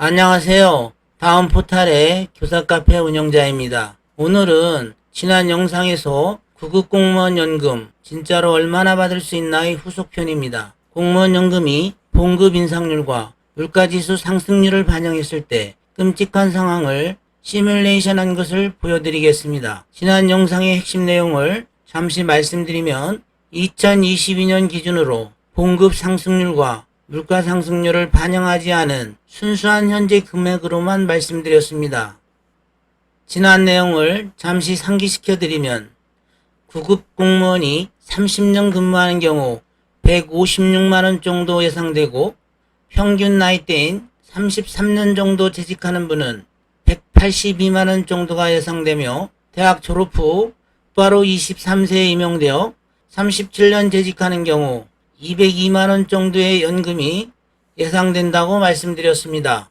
안녕하세요. 다음 포탈의 교사 카페 운영자입니다. 오늘은 지난 영상에서 구급 공무원 연금 진짜로 얼마나 받을 수 있나의 후속편입니다. 공무원 연금이 봉급 인상률과 물가지수 상승률을 반영했을 때 끔찍한 상황을 시뮬레이션한 것을 보여드리겠습니다. 지난 영상의 핵심 내용을 잠시 말씀드리면 2022년 기준으로 봉급 상승률과 물가 상승률을 반영하지 않은 순수한 현재 금액으로만 말씀드렸습니다. 지난 내용을 잠시 상기시켜 드리면 구급 공무원이 30년 근무하는 경우 156만원 정도 예상되고 평균 나이대인 33년 정도 재직하는 분은 182만원 정도가 예상되며 대학 졸업 후 바로 23세에 임용되어 37년 재직하는 경우 202만원 정도의 연금이 예상된다고 말씀드렸습니다.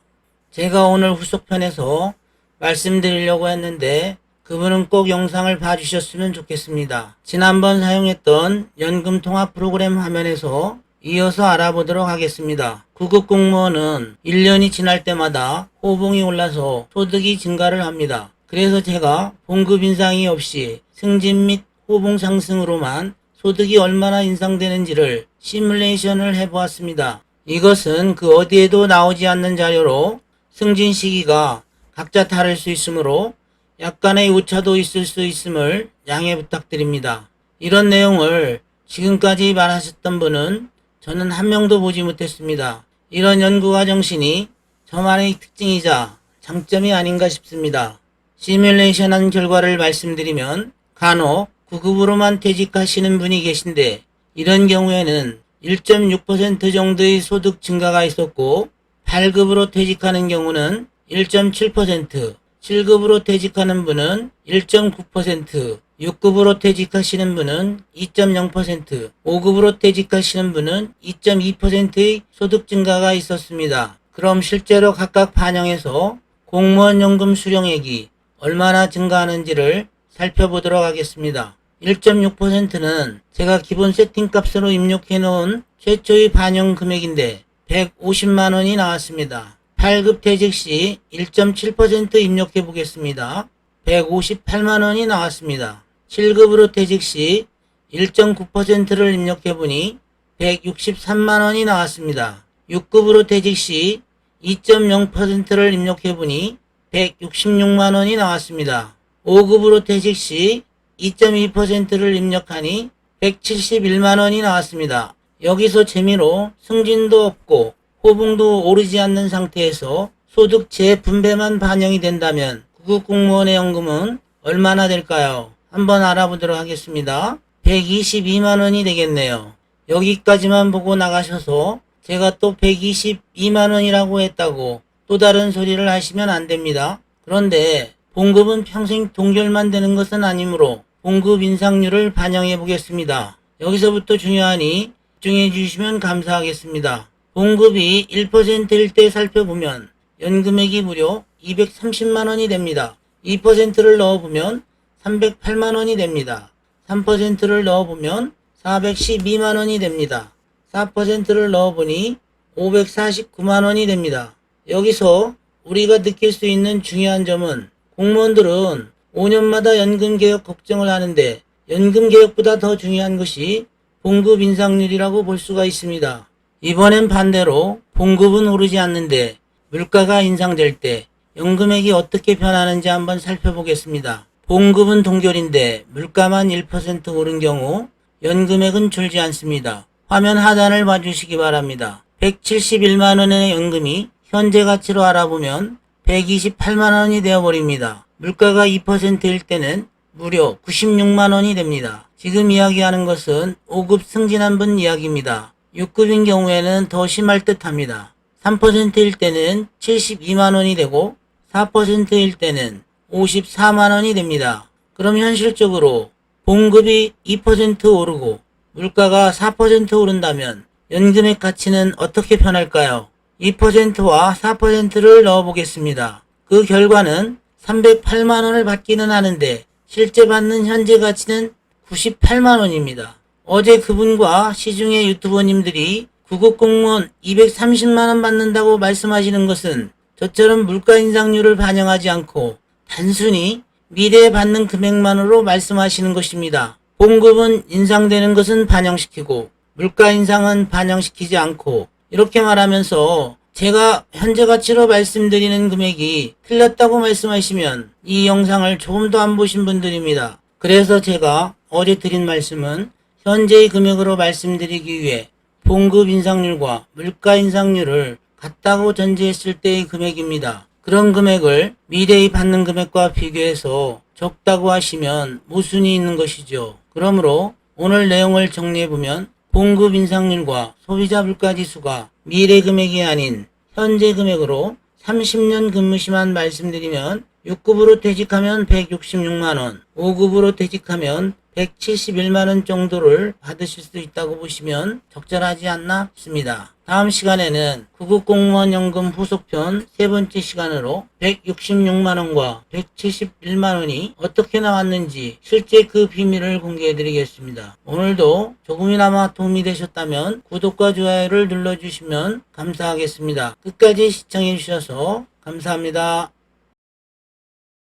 제가 오늘 후속편에서 말씀드리려고 했는데 그분은 꼭 영상을 봐주셨으면 좋겠습니다. 지난번 사용했던 연금 통합 프로그램 화면에서 이어서 알아보도록 하겠습니다. 구급 공무원은 1년이 지날 때마다 호봉이 올라서 소득이 증가를 합니다. 그래서 제가 봉급 인상이 없이 승진 및 호봉 상승으로만 소득이 얼마나 인상되는지를 시뮬레이션을 해보았습니다. 이것은 그 어디에도 나오지 않는 자료로 승진 시기가 각자 다를 수 있으므로 약간의 오차도 있을 수 있음을 양해 부탁드립니다. 이런 내용을 지금까지 말하셨던 분은 저는 한 명도 보지 못했습니다. 이런 연구가 정신이 저만의 특징이자 장점이 아닌가 싶습니다. 시뮬레이션한 결과를 말씀드리면 간혹 9급으로만 퇴직하시는 분이 계신데 이런 경우에는 1.6% 정도의 소득 증가가 있었고 8급으로 퇴직하는 경우는 1.7%, 7급으로 퇴직하는 분은 1.9%, 6급으로 퇴직하시는 분은 2.0%, 5급으로 퇴직하시는 분은 2.2%의 소득 증가가 있었습니다. 그럼 실제로 각각 반영해서 공무원 연금 수령액이 얼마나 증가하는지를 살펴보도록 하겠습니다. 1.6%는 제가 기본 세팅 값으로 입력해 놓은 최초의 반영 금액인데 150만 원이 나왔습니다. 8급 퇴직 시 1.7% 입력해 보겠습니다. 158만 원이 나왔습니다. 7급으로 퇴직 시 1.9%를 입력해 보니 163만 원이 나왔습니다. 6급으로 퇴직 시 2.0%를 입력해 보니 166만 원이 나왔습니다. 5급으로 퇴직 시 2.2%를 입력하니 171만 원이 나왔습니다. 여기서 재미로 승진도 없고 호봉도 오르지 않는 상태에서 소득 재분배만 반영이 된다면 구급공무원의 연금은 얼마나 될까요? 한번 알아보도록 하겠습니다. 122만 원이 되겠네요. 여기까지만 보고 나가셔서 제가 또 122만 원이라고 했다고 또 다른 소리를 하시면 안 됩니다. 그런데 봉급은 평생 동결만 되는 것은 아니므로 봉급 인상률을 반영해 보겠습니다. 여기서부터 중요하니 집중해 주시면 감사하겠습니다. 봉급이 1%일 때 살펴보면 연금액이 무려 230만 원이 됩니다. 2%를 넣어보면 308만 원이 됩니다. 3%를 넣어보면 412만 원이 됩니다. 4%를 넣어보니 549만 원이 됩니다. 여기서 우리가 느낄 수 있는 중요한 점은 공무원들은 5년마다 연금 개혁 걱정을 하는데 연금 개혁보다 더 중요한 것이 봉급 인상률이라고 볼 수가 있습니다. 이번엔 반대로 봉급은 오르지 않는데 물가가 인상될 때 연금액이 어떻게 변하는지 한번 살펴보겠습니다. 봉급은 동결인데 물가만 1% 오른 경우 연금액은 줄지 않습니다. 화면 하단을 봐주시기 바랍니다. 171만 원의 연금이 현재 가치로 알아보면 128만 원이 되어버립니다. 물가가 2%일 때는 무려 96만 원이 됩니다. 지금 이야기하는 것은 5급 승진한 분 이야기입니다. 6급인 경우에는 더 심할 듯 합니다. 3%일 때는 72만 원이 되고 4%일 때는 54만 원이 됩니다. 그럼 현실적으로 봉급이 2% 오르고 물가가 4% 오른다면 연금의 가치는 어떻게 변할까요? 2%와 4%를 넣어보겠습니다. 그 결과는 308만 원을 받기는 하는데 실제 받는 현재 가치는 98만 원입니다. 어제 그분과 시중의 유튜버님들이 구급 공무원 230만 원 받는다고 말씀하시는 것은 저처럼 물가 인상률을 반영하지 않고 단순히 미래에 받는 금액만으로 말씀하시는 것입니다. 봉급은 인상되는 것은 반영시키고 물가 인상은 반영시키지 않고 이렇게 말하면서 제가 현재 가치로 말씀드리는 금액이 틀렸다고 말씀하시면 이 영상을 조금 더 안 보신 분들입니다. 그래서 제가 어제 드린 말씀은 현재의 금액으로 말씀드리기 위해 봉급 인상률과 물가 인상률을 같다고 전제했을 때의 금액입니다. 그런 금액을 미래에 받는 금액과 비교해서 적다고 하시면 모순이 있는 것이죠. 그러므로 오늘 내용을 정리해보면 봉급 인상률과 소비자 물가 지수가 미래 금액이 아닌 현재 금액으로 30년 근무 시만 말씀드리면 6급으로 퇴직하면 166만원, 5급으로 퇴직하면 171만원 정도를 받으실 수 있다고 보시면 적절하지 않나 싶습니다. 다음 시간에는 구급공무원 연금 후속편 세 번째 시간으로 166만원과 171만원이 어떻게 나왔는지 실제 그 비밀을 공개해 드리겠습니다. 오늘도 조금이나마 도움이 되셨다면 구독과 좋아요를 눌러주시면 감사하겠습니다. 끝까지 시청해 주셔서 감사합니다.